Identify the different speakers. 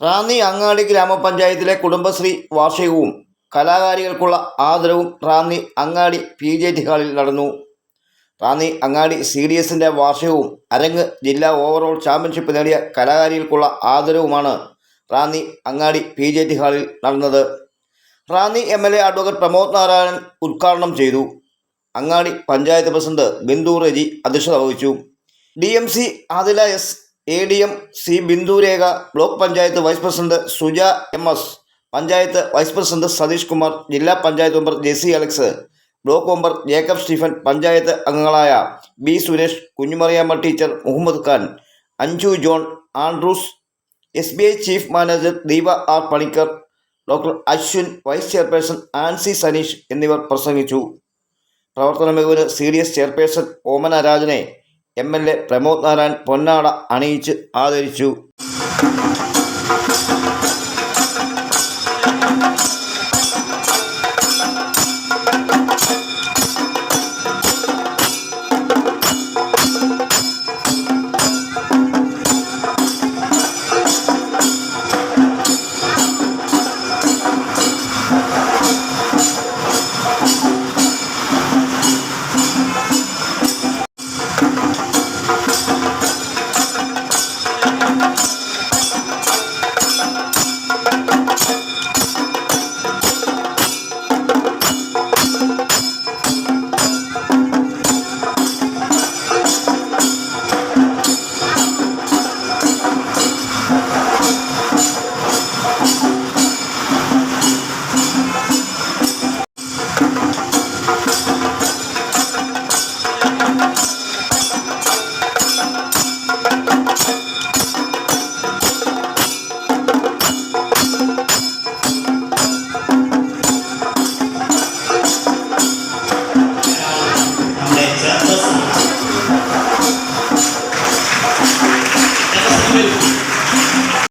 Speaker 1: റാന്നി അങ്ങാടി ഗ്രാമപഞ്ചായത്തിലെ കുടുംബശ്രീ വാർഷികവും കലാകാരികൾക്കുള്ള ആദരവും റാന്നി അങ്ങാടി P J T ഹാളിൽ നടന്നു. റാന്നി അങ്ങാടി സി ഡി എസിന്റെ വാർഷികവും അരങ്ങ് ജില്ലാ ഓവറോൾ ചാമ്പ്യൻഷിപ്പ് നേടിയ കലാകാരികൾക്കുള്ള ആദരവുമാണ് റാന്നി അങ്ങാടി പി ജെ ടി ഹാളിൽ നടന്നത്. Ranni M L A advocate Pramod Narayanan ഉദ്ഘാടനം ചെയ്തു. അങ്ങാടി പഞ്ചായത്ത് പ്രസിഡന്റ് ബിന്ദു റെജി അധ്യക്ഷത വഹിച്ചു. D M C Adila S A D M C Bindurekha block panchayat vice president Suja M S panchayat vice president Satheesh Kumar ജില്ലാ panchayat member Jessy Alex block member Jacob Stephen panchayat അംഗങ്ങളായ B Suresh Kunjumariyamma teacher Muhammad Khan Anju John Andrews S B I chief manager Deepa R Panicker doctor Ashwin vice chairperson Ancy Saneesh എന്നിവർ പ്രസംഗിച്ചു. പ്രവർത്തന മികവിന് C D S chairperson Omana രാജനെ M L A Pramod Narayan പൊന്നാട അണിയിച്ച് ആദരിച്ചു.